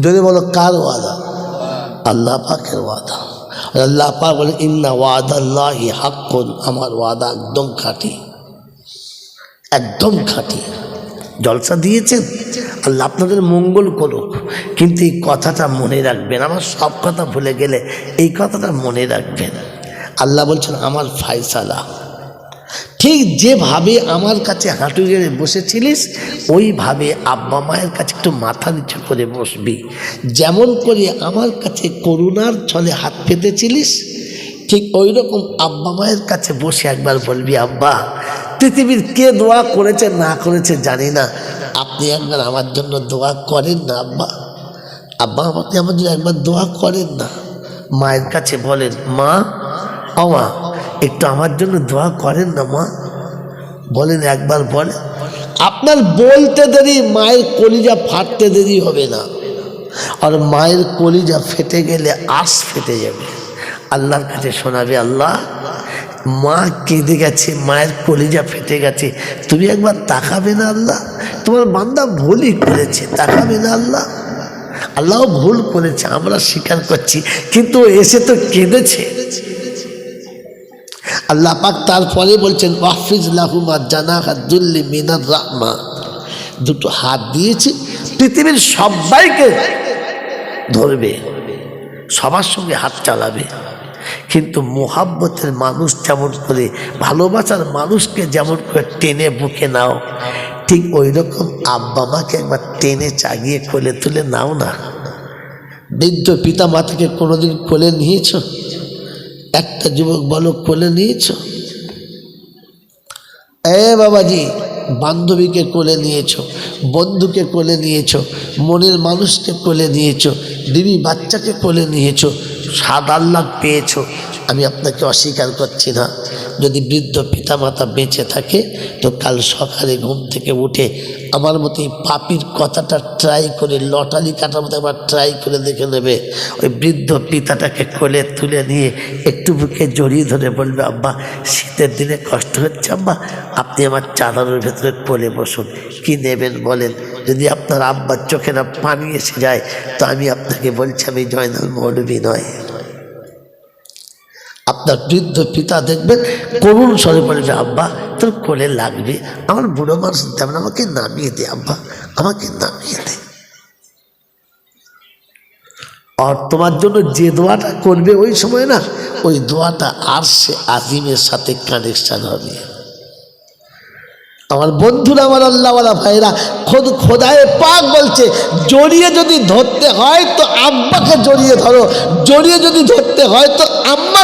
যদি বলো, কার ওয়াদা? আল্লাহ পাকের ওয়াদা। আল্লাহ পাক বলে, ইন্না ওয়াদাল্লাহি হাক্কুন। আমার ওয়াদা একদম খাঁটি। একদম খাঁটি। জলসা দিয়েছেন? আল্লাহ আপনাদের মঙ্গল করুক। কিন্তু এই কথাটা মনে রাখবেন। আমার সব কথা ভুলে গেলে এই কথাটা মনে রাখবেন। আল্লাহ বলছেন, আমার ফায়সালা ঠিক যেভাবে আমার কাছে হাঁটু গেড়ে বসেছিলিস, ওইভাবে আব্বা মায়ের কাছে একটু মাথা নিচু করে বসবি। যেমন করে আমার কাছে করুণার ছলে হাত পেতেছিলিস, ঠিক ওই রকম আব্বা মায়ের কাছে বসে একবার বলবি, আব্বা, পৃথিবীর কে দোয়া করেছে না করেছে জানি না। আপনি একবার আমার জন্য দোয়া করেন না, আব্বা। আব্বা আপনি আমার জন্য একবার দোয়া করেন না। মায়ের কাছে বলেন, মা ও মা একটু আমার জন্য দোয়া করেন না, মা। বলেন একবার বলে আপনার বলতে দেরি, মায়ের কলিজা ফাটতে দেরি হবে না। আর মায়ের কলিজা ফেটে গেলে আশ ফেটে যাবে। আল্লাহর কাছে শোনাবে, আল্লাহ, মা কেঁদে গেছে, মায়ের কলিজা ফেটে গেছে। তুমি একবার তাকাবে না, আল্লাহ। তোমার বান্দা ভুলই করেছে, তাকাবে না, আল্লাহ। আল্লাহ ভুল করেছে, আমরা স্বীকার করছি, কিন্তু এসে তো কেঁদেছে। আল্লাহ পাক তারপরে বলছেন ওয়াফিজ লাহুমা জানা হাদুল্লি মিনার রাহমা। দুটো হাত দিয়েছি, পৃথিবীর সবাইকে ধরবে, সবার সঙ্গে হাত চালাবে। কিন্তু মোহাব্বতের মানুষ যেমন করে, ভালোবাসার মানুষকে যেমন করে টেনে বুকে নাও, ঠিক ওই রকম আব্বা মাকে একবার টেনে চাগিয়ে কোলে তুলে নাও না। বৃদ্ধ পিতা মাতাকে কোনোদিন কোলে নিয়েছো? একটা যুবক বালক কোলে নিয়েছ? এ বাবাজি, বান্ধবীকে কোলে নিয়েছ, বন্ধুকে কোলে নিয়েছ, মনের মানুষকে কোলে নিয়েছ দিবি বাচ্চাকে কোলে নিয়েছ সাদ আল্লাহ পেয়েছ আমি আপনাকে অস্বীকার করছি না। যদি বৃদ্ধ পিতামাতা বেঁচে থাকে, তো কাল সকালে ঘুম থেকে উঠে আমার মতো এই পাপির কথাটা ট্রাই করে, লটারি কাটার মতো একবার ট্রাই করে দেখে নেবে। ওই বৃদ্ধ পিতাটাকে কোলে তুলে নিয়ে একটু বুকে জড়িয়ে ধরে বলবে, আব্বা, শীতের দিনে কষ্ট হচ্ছে, আব্বা। আপনি আমার চাদরের ভেতরে কোলে বসুন। কি নেবেন বলেন? যদি আপনার আব্বার চোখে না পানি এসে যায়, তো আমি আপনাকে বলছি, আমি জয়নাল মৌলবী নয়। আপনার বৃদ্ধ পিতা দেখবেন, করুণ স্বরে বলবে আব্বা, তোর কোলে লাগবে। আমার বুড়ো মানুষ তেমন আমাকে নামিয়ে দে, আব্বা, আমাকে নামিয়ে দে। আর তোমার জন্য যে দোয়াটা করবে ওই সময় না, ওই দোয়াটা আর সে আজিমের সাথে কানেকশান হবে। আমার বন্ধুরা, আমার আল্লাহওয়ালা ভাইরা খোদ, খোদায় পাক বলছে, জড়িয়ে যদি ধরতে হয় তো আব্বাকে জড়িয়ে ধরো, জড়িয়ে যদি ধরতে হয় তো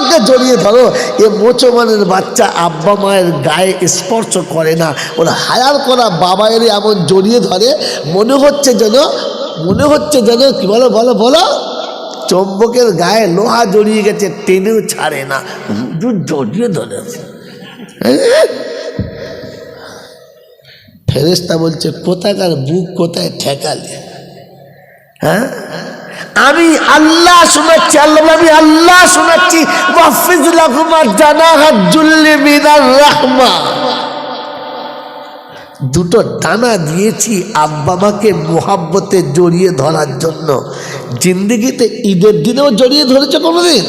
আম্মাকে জড়িয়ে ধরো। এ মোচমানের বাচ্চা আব্বা মায়ের গায়ে স্পর্শ করে না। ওরা হায়ার করা বাবায়ের এমন জড়িয়ে ধরে। মনে হচ্ছে যেন, মনে হচ্ছে যেন, কি বলো বলো বলো? চম্বকের গায়ে লোহা জড়িয়ে গেছে, টেনেও ছাড়ে না। জড়িয়ে হ্যাঁ ফেরেস্তা বলছে, কোথাকার বুক, কোথায় ঠেকালে? হ্যাঁ? আমি আল্লাহ শোনাচ্ছি আল্লাহ, আমি আল্লাহ। শোনাচ্ছি দুটো টানা দিয়েছি আব্বা মাকে মোহাব্বতে জড়িয়ে ধরার জন্য। জিন্দিগিতে ঈদের দিনেও জড়িয়ে ধরেছ কোনোদিন?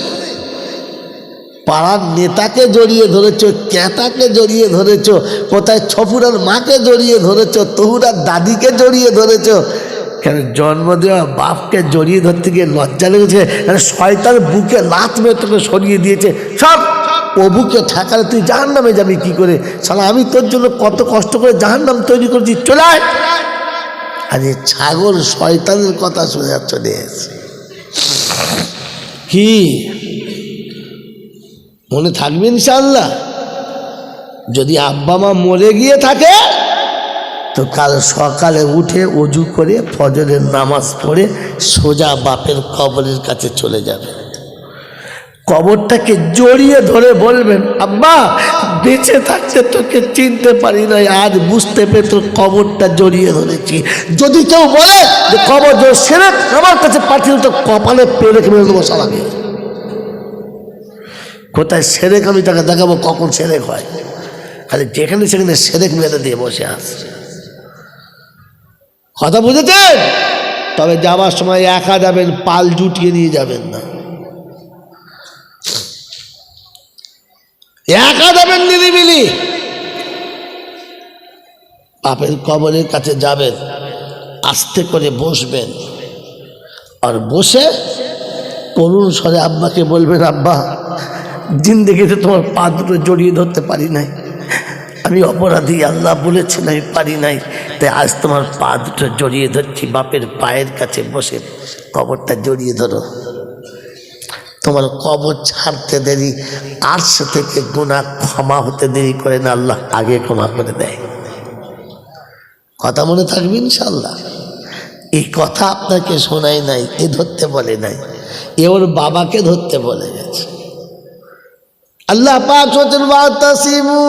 পাড়ার নেতাকে জড়িয়ে ধরেছ ক্যাঁতাকে জড়িয়ে ধরেছ, কোথায় ছপুরার মাকে জড়িয়ে ধরেছ, তহুরার দাদিকে জড়িয়ে ধরেছ কেন জন্ম দেওয়া বাপকে জড়িয়ে ধরতে গিয়ে লজ্জা লেগেছে? কেন শয়তার বুকে লাত মেয়ে তোকে সরিয়ে দিয়েছে? সব ও বুকে ঠেকালে তুই জাহান নামে যাবি কী করে? সালা আমি তোর জন্য কত কষ্ট করে জাহান নাম তৈরি করেছি। চলে আয়। আর এই ছাগল শয়তানের কথা শুনে চলে এসে কি? মনে থাকবে ইনশাল্লাহ যদি আব্বা মা মরে গিয়ে থাকে তো কাল সকালে উঠে অজু করে ফজরের নামাজ পড়ে সোজা বাপের কবরের কাছে চলে যাবে। কবরটাকে জড়িয়ে ধরে বলবেন, আব্বা, বেঁচে থাকতে তোকে চিনতে পারি না আজ বুঝতে পেরে তোর কবরটা জড়িয়ে ধরেছি। যদি কেউ বলে যে কবর সেরে আমার কাছে পাঠিয়ে তো কপালে পেরে মেরে দেবো সালামে। কোথায় সেরেক আমি তাকে দেখাবো, কখন সেরেক হয়। খালি যেখানে সেখানে সেরেক মেরে দিয়ে বসে আস কথা বুঝেছেন? তবে যাওয়ার সময় একা যাবেন, পাল জুটিয়ে নিয়ে যাবেন না। একা যাবেন নিরিবিলি। বাপের কবরের কাছে যাবেন, আস্তে করে বসবেন। আর বসে করুণ স্বরে আব্বাকে বলবেন, আব্বা, জিন্দগিতে তোমার পা দুটো জড়িয়ে ধরতে পারি নাই। আমি অপরাধী, আল্লাহ বলেছেন, আমি পারি নাই। তাই আজ তোমার পা দুটো জড়িয়ে ধরছি, বাপের পায়ের কাছে বসে কবরটা জড়িয়ে ধরো। তোমার কবর ছাড়তে দেরি, আর্শ থেকে গুণা ক্ষমা হতে দেরি করে না, আল্লাহ আগে ক্ষমা করে দেয়। কথা মনে থাকবে ইনশাল্লাহ এই কথা আপনাকে শোনাই নাই, এ ধরতে বলে নাই, এ ওর বাবাকে ধরতে বলে গেছে। আল্লাহ পাক বলছেন ওয়াতাসিমু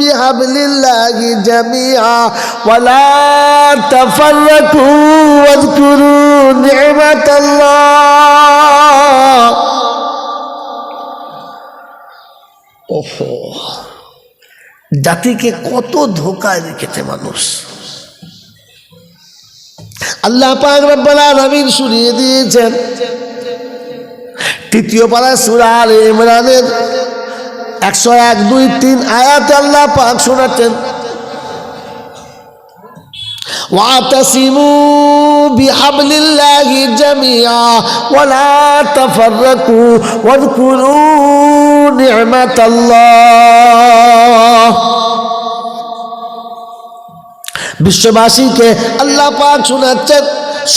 বিহাবলিল্লাহি জামিআ ওয়ালা তাফাররাকু ওয়াজকুরু নি'মাতাল্লাহ। ওহো, জাতিকে কত ধোকায় রেখেছে মানুষ। আল্লাহ পাক রব্বুল আলামিন শুনিয়ে দিয়েছেন তৃতীয় পাড়া সূরা আলে ইমরানের একশো এক দুই তিন আয়াত আল্লাহ পাক শোনাচ্ছেন واعتصموا بحبل الله جميعا ولا تفرقوا واذكروا نعمة الله বিশ্ববাসীকে আল্লাহ পাক শোনাচ্ছেন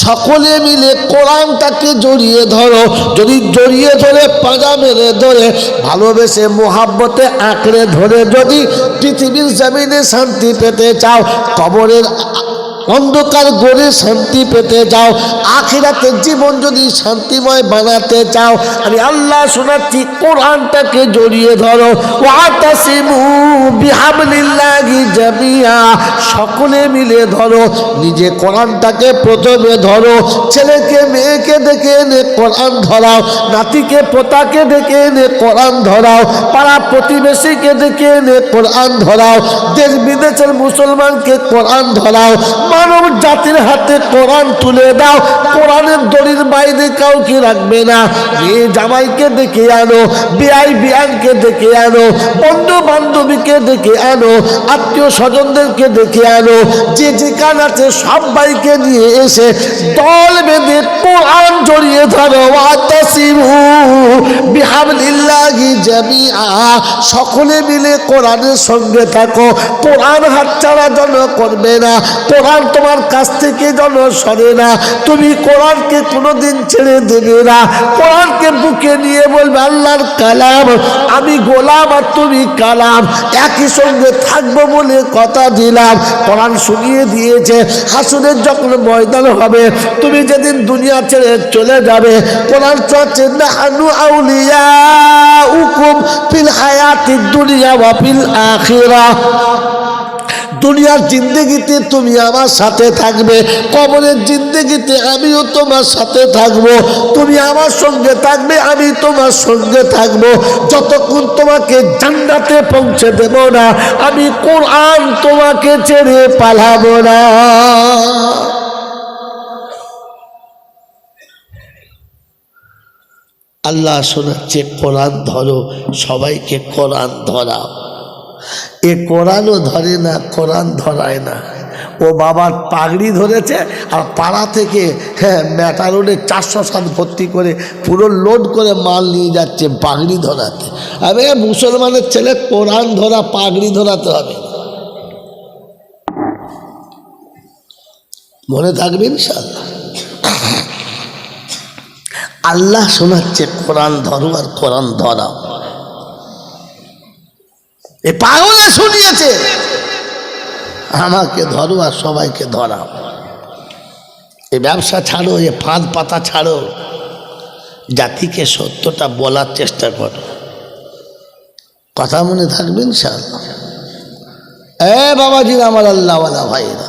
সকলে মিলে কোরআনটাকে জড়িয়ে ধরো। যদি জড়িয়ে ধরে পাঁজা মেরে ধরে, ভালোবেসে মোহাব্বতে আঁকড়ে ধরে যদি পৃথিবীর জমিনে শান্তি পেতে চাও, কবরের অন্ধকার গড়ে শান্তি পেতে চাও আখিরাতের জীবন যদি শান্তিময় বানাতে চাও, আমি আল্লাহ শোনাচ্ছি, কোরআনটাকে জড়িয়ে ধরো। জামিয়া, সকলে মিলে ধরো। নিজে কোরআনটাকে প্রথমে ধরো। ছেলেকে, মেয়েকে ডেকে এনে কোরআন ধরাও। নাতিকে, পোতাকে ডেকে এনে কোরআন ধরাও। পাড়া প্রতিবেশীকে ডেকে এনে কোরআন ধরাও। দেশ বিদেশের মুসলমানকে কোরআন ধরাও। মানব জাতির হাতে কোরআন তুলে দাও। কোরআনের দড়ির বাইরে কাউকে রাখবে না। মেয়ে জামাইকে ডেকে আনো বিআই বিয়ানকে ডেকে আনো বন্ধু বান্ধবীকে ডেকে আনো আত্মীয় স্বজনদেরকে ডেকে আনো, যে যেখান আছে সবাইকে নিয়ে এসে দল বেঁধে কোরআন জড়িয়ে ধরো। সকলে মিলে কোরআনের সঙ্গে থাকো। কোরআন হাত ছাড়া যেন করবে না। কোরআন তোমার কাছ থেকে যেন সরে না, তুমি কোরআনকে কোনোদিন ছেড়ে দেবে না। কোরআনকে বুকে নিয়ে বলবে, আল্লাহর কালাম, আমি গোলাম আর তুমি কালাম, একই সঙ্গে থাকব বলে কথা দিলাম। কোরআন শুনিয়ে দিয়েছে হাসুনের যখন ময়দান হবে, তুমি যেদিন দুনিয়া ছেড়ে চলে যাবে, কোরআন চলছে না আনু আউলিয়া উকুম ফিল হায়াতি দুনিয়া ওয়া ফিল আখিরা। দুনিয়ার জিন্দগিতে তুমি আমার সাথে থাকবে, কবরের জিন্দগিতে আমিও তোমার সাথে থাকব। তুমি আমার সঙ্গে থাকবে, আমি তোমার সঙ্গে থাকব। যতক্ষণ তোমাকে জান্নাতে পৌঁছে দেব না, আমি কোরআন তোমাকে ছেড়ে পালাবো না। আল্লাহ শোনাচ্ছে, কোরআন ধরো, সবাইকে কোরআন ধরাও। এ কোরআনও ধরে না, কোরআন ধরায় না। ও বাবার পাগড়ি ধরেছে আর পাড়া থেকে হ্যাঁ মেটা রোডে চারশো সাত ভর্তি করে পুরো লোড করে মাল নিয়ে যাচ্ছে পাগড়ি ধরাতে। আরে মুসলমানের ছেলে, কোরআন ধরা, পাগড়ি ধরাতে হবে। মনে থাকবে ইনশাল্লাহ আল্লাহ শোনাচ্ছে কোরআন ধরো আর কোরআন ধরাও। এ পাগলে শুনিয়েছে। আমাকে ধরো আর সবাইকে ধরাও। এ ব্যবসা ছাড়ো, এ ফাঁদ পাতা ছাড়ো। জাতিকে সত্যটা বলার চেষ্টা করো। কথা মনে থাকবেন স্যার এ বাবাজির আমার আল্লাহওয়ালা ভাইরা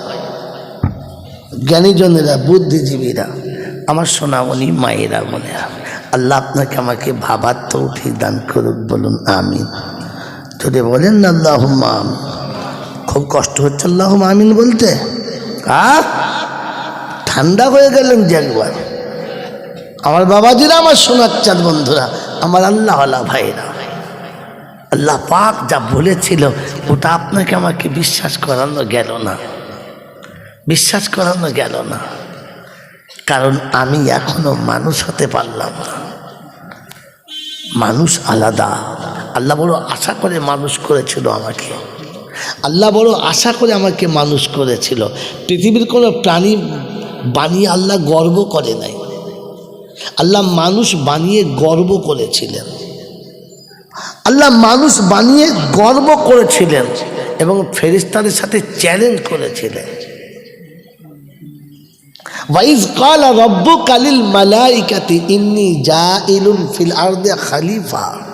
জ্ঞানীজনেরা, বুদ্ধিজীবীরা, আমার সোনামণি মায়েরা মনে হয় আল্লাহ আপনাকে আমাকে ভাবার তো তৌফিক দান করুক, বলুন, আমিন। যদি বলেন না আল্লাহ আমিন। খুব কষ্ট হচ্ছে আল্লাহ আমিন বলতে। আহ ঠান্ডা হয়ে গেলেন যে একবার। আমার বাবাজিরা আমার চাঁদ বন্ধুরা, আমার আল্লাহওয়ালা ভাইরা। আল্লাহ পাক যা বলেছিল, ওটা আপনাকে আমাকে বিশ্বাস করানো গেল না। বিশ্বাস করানো গেল না। কারণ আমি এখনও মানুষ হতে পারলাম না। মানুষ আলাদা। আল্লাহ বড় আশা করে মানুষ করেছিল আমাকে। আল্লাহ বড় আশা করে আমাকে মানুষ করেছিল। পৃথিবীর কোনো প্রাণী বানিয়ে আল্লাহ গর্ব করে নাই। আল্লাহ মানুষ বানিয়ে গর্ব করেছিলেন। আল্লাহ মানুষ বানিয়ে গর্ব করেছিলেন এবং ফেরিস্তাদের সাথে চ্যালেঞ্জ করেছিলেন। ওয়াইজ কালা রব্বু কালিল মালাইকাতি ইন্নি যা ইলুন ফিল আরদে খালিফা।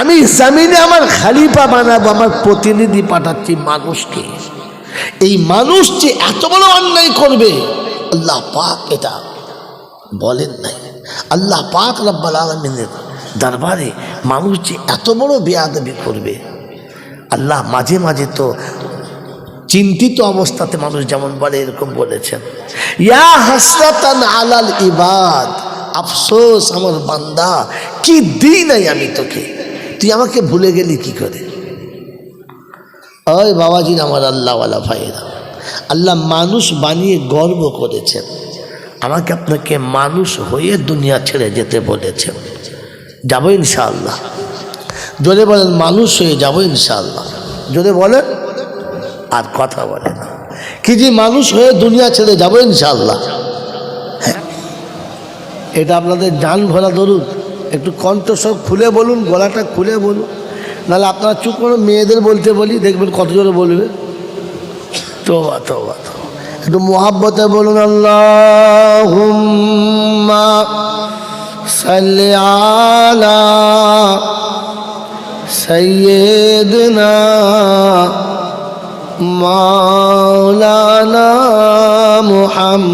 আমি জামিনে আমার খালিফা বানাবো, আমার প্রতিনিধি পাঠাচ্ছি মানুষকে। এই মানুষ যে এত বড় অন্যায় করবে, আল্লাহ পাক এটা বলেন নাই। আল্লাহ পাক রব্বাল আলমিনের দরবারে মানুষ যে এত বড় বেয়াদবি করবে, আল্লাহ মাঝে মাঝে তো চিন্তিত অবস্থাতে মানুষ যেমন বলে, এরকম বলেছেন। ইয়া হাসরাতান আলাল ইবাদ, আফসোস আমার বান্দা, কি দিই নাই আমি তোকে? তুই আমাকে ভুলে গেলি কি করে? ওই বাবাজির আমার আল্লাহওয়ালা ভাইয়েরা, আল্লাহ মানুষ বানিয়ে গর্ব করেছেন। আমাকে আপনাকে মানুষ হয়ে দুনিয়া ছেড়ে যেতে বলেছেন। যাব ইনশাআল্লাহ। জোরে বলেন, মানুষ হয়ে যাব ইনশাআল্লাহ। জোরে বলেন, আর কথা বলে না। কি যে মানুষ হয়ে দুনিয়া ছেড়ে যাব ইনশাআল্লাহ। হ্যাঁ। এটা আপনাদের জান ভরা ধরুন একটু কণ্ঠস্বর খুলে বলুন, গলাটা খুলে বলুন। নাহলে আপনারা চুপ করে মেয়েদের বলতে বলি, দেখবেন কত জোরে বলবে। তো তো একটু মোহাব্বতে বলুন আল্লাহ সাল্লি সৈয়দনা মাওলানা মুহাম্মদ।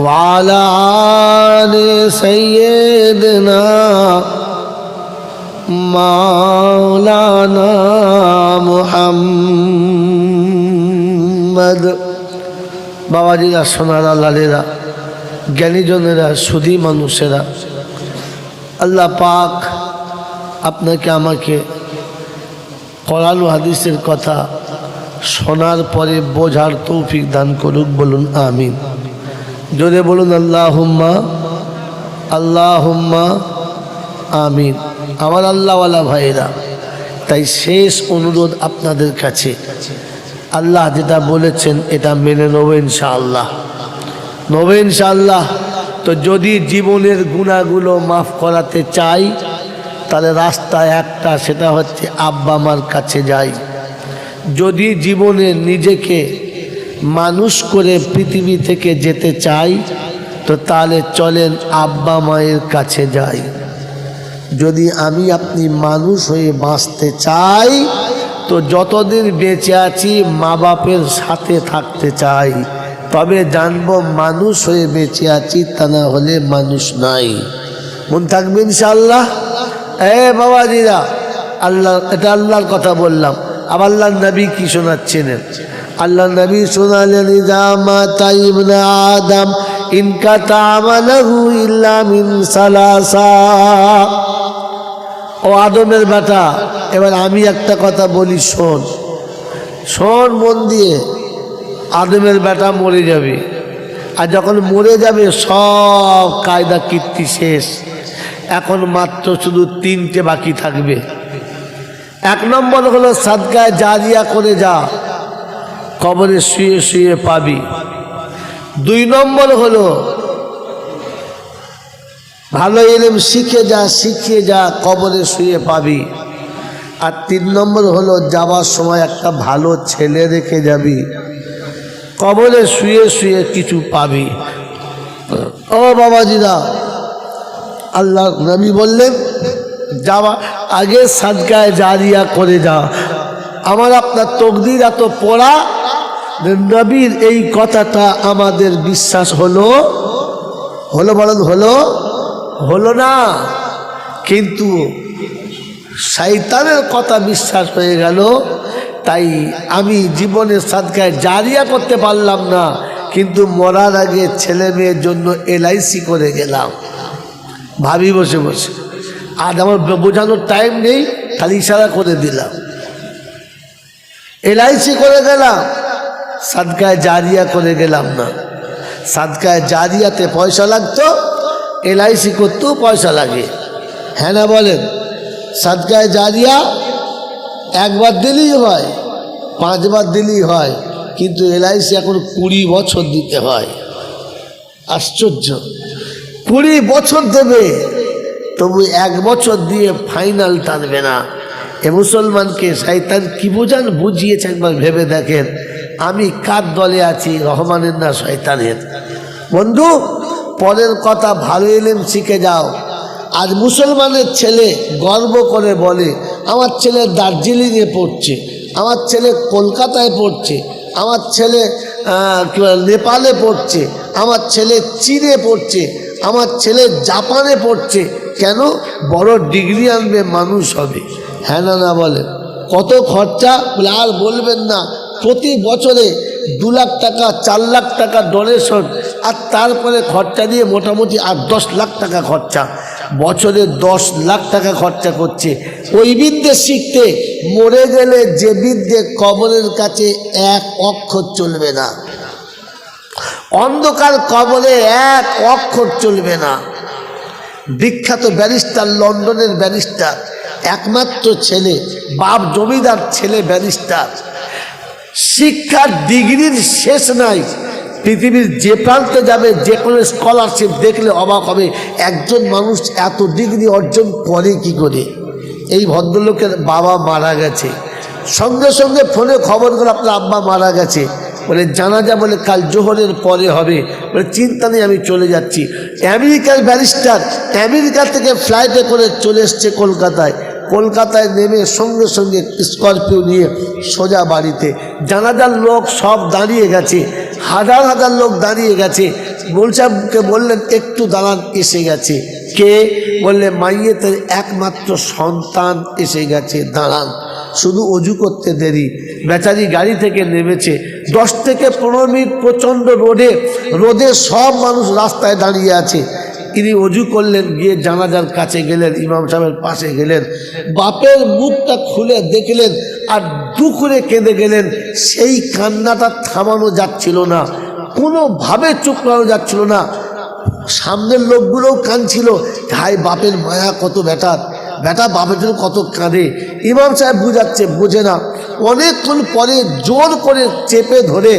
وعلى آل سيدنا مولانا محمد বাবাজিরা সোনারা লালেরা জ্ঞানীজনেরা সুধী মানুষেরা আল্লাহ পাক আপনাকে আমাকে কোরআন ও হাদিসের কথা শোনার পরে বোঝার তৌফিক দান করুক বলুন আমিন জোরে বলুন আল্লাহ হুম্মা আল্লাহ হুম্মা আমিন। আমার আল্লাহওয়ালা ভাইরা তাই শেষ অনুরোধ আপনাদের কাছে। আল্লাহ যেটা বলেছেন, এটা মেনে নেব ইনশাআল্লাহ। নেব ইনশাআল্লাহ। তো যদি জীবনের গুণাগুলো মাফ করাতে চাই, তাহলে রাস্তা একটা, সেটা হচ্ছে আব্বা মার কাছে যাই। যদি জীবনে নিজেকে মানুষ করে পৃথিবী থেকে যেতে চাই, তো তাহলে চলেন আব্বা মায়ের কাছে যাই। যদি আমি আপনি মানুষ হয়ে বাঁচতে চাই, তো যতদিন বেঁচে আছি মা বাপের সাথে থাকতে চাই। তবে জানব মানুষ হয়ে বেঁচে আছি, তা না হলে মানুষ নাই। মন থাকবে ইনশাআল্লাহ? এ বাবা বাবাজিরা, আল্লাহ, এটা আল্লাহর কথা বললাম। আবার আল্লাহ নবী কি শোনাচ্ছেন? আল্লাহ নবী শোনালেন আদম ইনকা ও আদমের বেটা, এবার আমি একটা কথা বলি, শোন। শোন মন দিয়ে, আদমের বেটা মরে যাবে। আর যখন মরে যাবে, সব কায়দা কীর্তি শেষ। এখন মাত্র শুধু তিনটে বাকি থাকবে। এক নম্বর হলো সাদকায় জারিয়া করে যা। কবরে শুয়ে শুয়ে পাবি। দুই নম্বর হলো, ভালো এলেম শিখে যা, শিখিয়ে যা, কবরে শুয়ে পাবি। আর তিন নম্বর হলো, যাওয়ার সময় একটা ভালো ছেলে রেখে যাবি। কবরে শুয়ে শুয়ে কিছু পাবি। ও বাবাজিরা, আল্লাহ নবী বললেন, যাওয়া, আগে সাদকায় জারিয়া করে যা। আমার আপনার তকদির এত পড়া নবীর এই কথাটা আমাদের বিশ্বাস হলো হলো বলেন হলো হলো না। কিন্তু শৈতানের কথা বিশ্বাস হয়ে গেল, তাই আমি জীবনে সাদকায় জারিয়া করতে পারলাম না, কিন্তু মরার আগে ছেলে মেয়ের জন্য এলআইসি করে গেলাম। ভাবি বসে বসে। আর আমার বোঝানোর টাইম নেই, খালি ইশারা করে দিলাম। এলআইসি করে গেলাম। সাদকায় জারিয়া করে গেলাম না। সাদকায় জারিয়াতে পয়সা লাগতো, এলআইসি করতেও পয়সা লাগে। হ্যাঁ না বলেন? সাদকায় জারিয়া একবার দিলেই হয়, পাঁচবার দিলেই হয়, কিন্তু এলআইসি এখন কুড়ি বছর দিতে হয়। আশ্চর্য। কুড়ি বছর দেবে, তবু এক বছর দিয়ে ফাইনাল টানবে না। এ মুসলমানকে শয়তান কি বোঝান? বুঝিয়েছে একবার ভেবে দেখেন। আমি কার দলে আছি? রহমানের না শয়তানের? বন্ধু, পরের কথা ভালো এলেম শিখে যাও। আজ মুসলমানের ছেলে গর্ব করে বলে, আমার ছেলে দার্জিলিংয়ে পড়ছে, আমার ছেলে কলকাতায় পড়ছে, আমার ছেলে নেপালে পড়ছে, আমার ছেলে চীনে পড়ছে, আমার ছেলে জাপানে পড়ছে। কেন? বড় ডিগ্রি আনবে মানুষ হবে। হ্যাঁ না না বলে। কত খরচা? আর বলবেন না। প্রতি বছরে দু লাখ টাকা, চার লাখ টাকা ডোনেশন আর তারপরে খরচা দিয়ে মোটামুটি আর দশ লাখ টাকা খরচা। বছরে দশ লাখ টাকা খরচা করছে। ওই বিদ্যে শিখতে মরে গেলে যে বিদ্যে কবরের কাছে এক অক্ষর চলবে না। অন্ধকার কবরে এক অক্ষর চলবে না। বিখ্যাত ব্যারিস্টার, লন্ডনের ব্যারিস্টার, একমাত্র ছেলে, বাপ জমিদার ছেলে ব্যারিস্টার। শিক্ষার ডিগ্রির শেষ নাই। পৃথিবীর যে প্রান্তে যাবে, যে কোনো স্কলারশিপ দেখলে অবাক হবে, একজন মানুষ এত ডিগ্রি অর্জন করে কি করে? এই ভদ্রলোকের বাবা মারা গেছে। সঙ্গে সঙ্গে ফোনে খবর করে আপনার আব্বা মারা গেছে। বলে, জানাজা বলে, কাল জোহরের পরে হবে। বলে, চিন্তা নেই, আমি চলে যাচ্ছি। আমেরিকার ব্যারিস্টার আমেরিকা থেকে ফ্লাইটে করে চলে এসছে কলকাতায়। কলকাতায় নেমে সঙ্গে সঙ্গে স্করপিও নিয়ে সোজা বাড়িতে। জানাজার লোক সব দাঁড়িয়ে গেছে। হাজার হাজার লোক দাঁড়িয়ে গেছে। গোলসাহেবকে বললেন, একটু দাঁড়ান, এসে গেছে। কে? বললে মাইয়েতের একমাত্র সন্তান এসে গেছে, দাঁড়ান। শুধু অজু করতে দেরি। বেচারি গাড়ি থেকে নেমেছে। দশ থেকে পনেরো মিনিট প্রচণ্ড রোদে। রোদে সব মানুষ রাস্তায় দাঁড়িয়ে আছে। তিনি অজু করলেন, গিয়ে জানাজার কাছে গেলেন, ইমাম সাহেবের পাশে গেলেন। বাপের মুখটা খুলে দেখলেন আর দুখুরে কেঁদে গেলেন। সেই কান্নাটা থামানো যাচ্ছিল না, কোনোভাবে চুপ করানো যাচ্ছিল না। সামনের লোকগুলোও কাঁদছিল হাই বাপের মায়া কত বেটার বেটা বাপের জন্য কত কাঁদে। ইমাম সাহেব বুঝাচ্ছে, বোঝে না। অনেকক্ষণ পরে জোর করে চেপে ধরে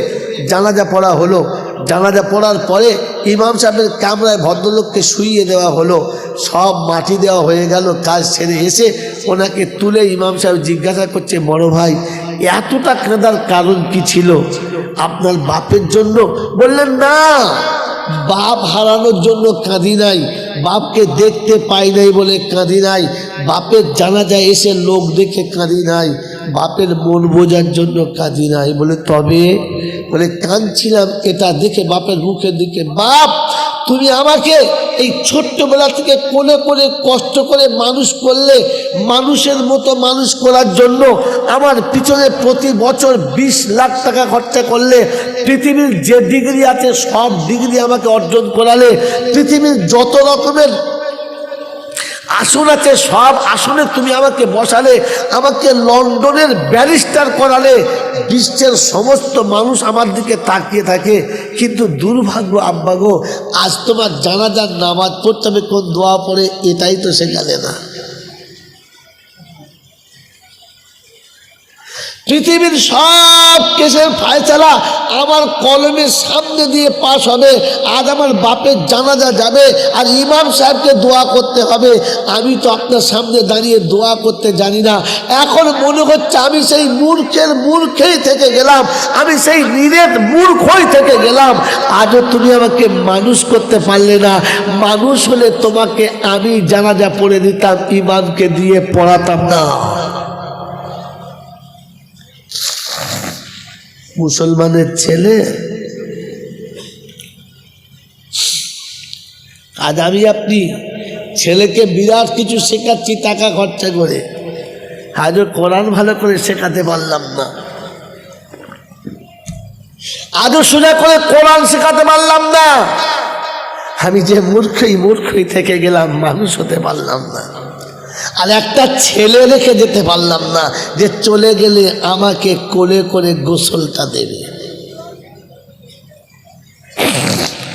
জানাজা পড়া হলো। জানাজা পড়ার পরে ইমাম সাহেবের কামরায় ভদ্রলোককে শুইয়ে দেওয়া হলো। সব মাটি দেওয়া হয়ে গেল, কাজ ছেড়ে এসে ওনাকে তুলে ইমাম সাহেব জিজ্ঞাসা করছে, বড় ভাই, এতটা কাঁদার কারণ কি ছিল? আপনার বাপের জন্য? বললেন, না, বাপ হারানোর জন্য কাঁদি নাই, বাপকে দেখতে পাই নাই বলে কাঁদি নাই, বাপের জানাজায় এসে লোক দেখে কাঁদি নাই। বাপের মন বোঝার জন্য কাঁদি নাই। বলে, তবে? বলে, কাঁদছিলাম এটা দেখে বাপের মুখের দিকে, বাপ, তুমি আমাকে এই ছোট্টবেলা থেকে কোলে কোলে কষ্ট করে মানুষ করলে, মানুষের মতো মানুষ করার জন্য আমার পিছনে প্রতি বছর বিশ লাখ টাকা খরচা করলে, পৃথিবীর যে ডিগ্রি আছে সব ডিগ্রি আমাকে অর্জন করালে, পৃথিবীর যত রকমের আসন আছে, সব আসনে তুমি আমাকে বসালে, আমাকে লন্ডনের ব্যারিস্টার করালে বিশ্বের সমস্ত মানুষ আমার দিকে তাকিয়ে থাকে। কিন্তু দুর্ভাগ্য, আব্বাগো, আজ তোমার জানাজার নামাজ পড়তে হবে কোন দোয়া পড়ে এটাই তো শেখালে না। পৃথিবীর সব কেসের ফায়সালা আমার কলমের সামনে দিয়ে পাশ হবে। আজ আমার বাপের জানাজা যাবে আর ইমাম সাহেবকে দোয়া করতে হবে। আমি তো আপনার সামনে দাঁড়িয়ে দোয়া করতে জানি না। এখন মনে হচ্ছে আমি সেই মূর্খের মূর্খেই থেকে গেলাম। আমি সেই নিরেট মূর্খই থেকে গেলাম। আজও তুমি আমাকে মানুষ করতে পারলে না। মানুষ হলে তোমাকে আমি জানাজা পড়ে দিতাম, ইমামকে দিয়ে পড়াতাম না। মুসলমানের ছেলে? আজ আমি আপনি ছেলেকে বিরাট কিছু শেখাচ্ছি টাকা খরচা করে। আজও কোরআন ভালো করে শেখাতে পারলাম না। আজও সোজা করে কোরআন শেখাতে পারলাম না। আমি যে মূর্খই মূর্খই থেকে গেলাম, মানুষ হতে পারলাম না। আর একটা ছেলে রেখে যেতে পারলাম না যে চলে গেলে আমাকে কোলে করে গোসলটা দেবে।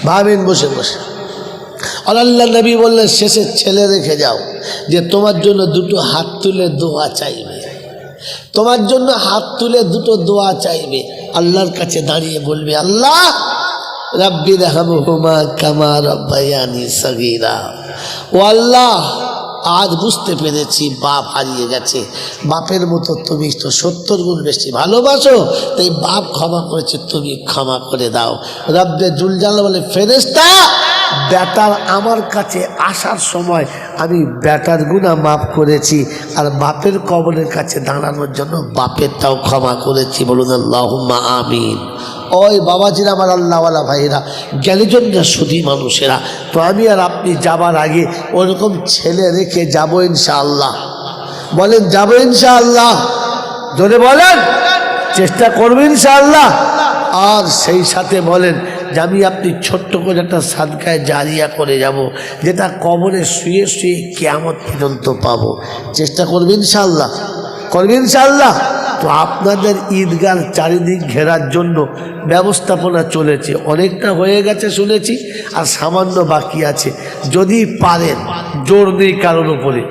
ভাবেন বসে বসে। আল্লাহ নবী বললেন শেষে ছেলে রেখে যাও, যে তোমার জন্য দুটো হাত তুলে দোয়া চাইবে। তোমার জন্য হাত তুলে দুটো দোয়া চাইবে। আল্লাহর কাছে দাঁড়িয়ে বলবে, আল্লাহ, রাব্বি রাহমহুমা কামা রব্বায়ানি সগীরা। ও আল্লাহ আজ বুঝতে পেরেছি বাপ হারিয়ে গেছে। বাপের মতো তুমি তো সত্তর গুণ বেশি ভালোবাসো, তাই বাপ ক্ষমা করেছে, তুমি ক্ষমা করে দাও। রব্বে জুলজাল বলে ফেরেস্তা ব্যাটার আমার কাছে আসার সময় আমি ব্যাটার গুণা মাফ করেছি, আর বাপের কবরের কাছে দাঁড়ানোর জন্য বাপেরটাও ক্ষমা করেছি। বলুন, আল্লাহুম্মা আমিন। ওই বাবাজিরা আমার আল্লাহওয়ালা ভাইয়েরা, জ্ঞানীজনরা সুধী মানুষেরা, তো আমি আর আপনি যাবার আগে ওরকম ছেলে রেখে যাব ইনশাআল্লাহ। বলেন, যাব ইনশাআল্লাহ। ধরে বলেন, চেষ্টা করবেন ইনশাআল্লাহ। আর সেই সাথে বলেন যে আমি আপনি ছোট্ট করে একটা সাদকায় জারিয়া করে যাব, যেটা কবরে শুয়ে শুয়ে কেমন পর্যন্ত পাবো। চেষ্টা করবেন ইনশাআল্লাহ। করবেন ইনশাআল্লাহ। তো আপনাদের ঈদগার চারিদিক ঘেরার জন্য ব্যবস্থাপনা চলেছে। অনেকটা হয়ে গেছে শুনেছি, আর সামান্য বাকি আছে। যদি পারেন, জোর নেই কারোর উপরে।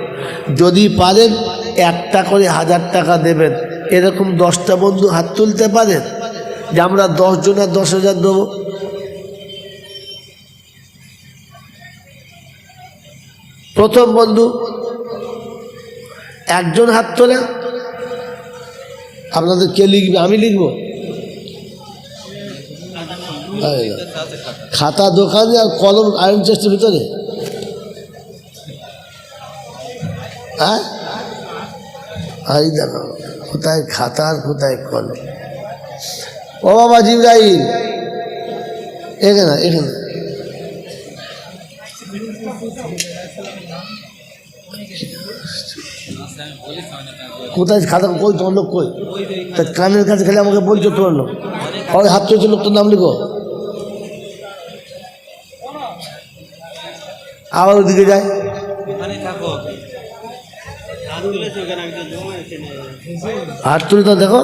যদি পারেন, একটা করে হাজার টাকা দেবেন। এরকম দশটা বন্ধু হাত তুলতে পারেন? যে আমরা দশ জনের দশ হাজার দেবো। প্রথম বন্ধু, একজন হাত তোলেন আপনাদের কে লিখবে? আমি লিখব। এই খাতা দোকানে আর কলম আয়রন চেস্টের ভিতরে। হ্যাঁ এই দেখো, কোথায় খাতা আর কোথায় কলম? ও বাবা জিব্রাইল। এখানে এখানে। কোথায় খাতা কই তোমার লোক কই? তা কানের কাছে খেলে আমাকে বলছো তোমার লোক। ওই হাত চলছে তোর নাম লিখো। আবার ওদিকে যায়। হাত তুলে তো দেখো।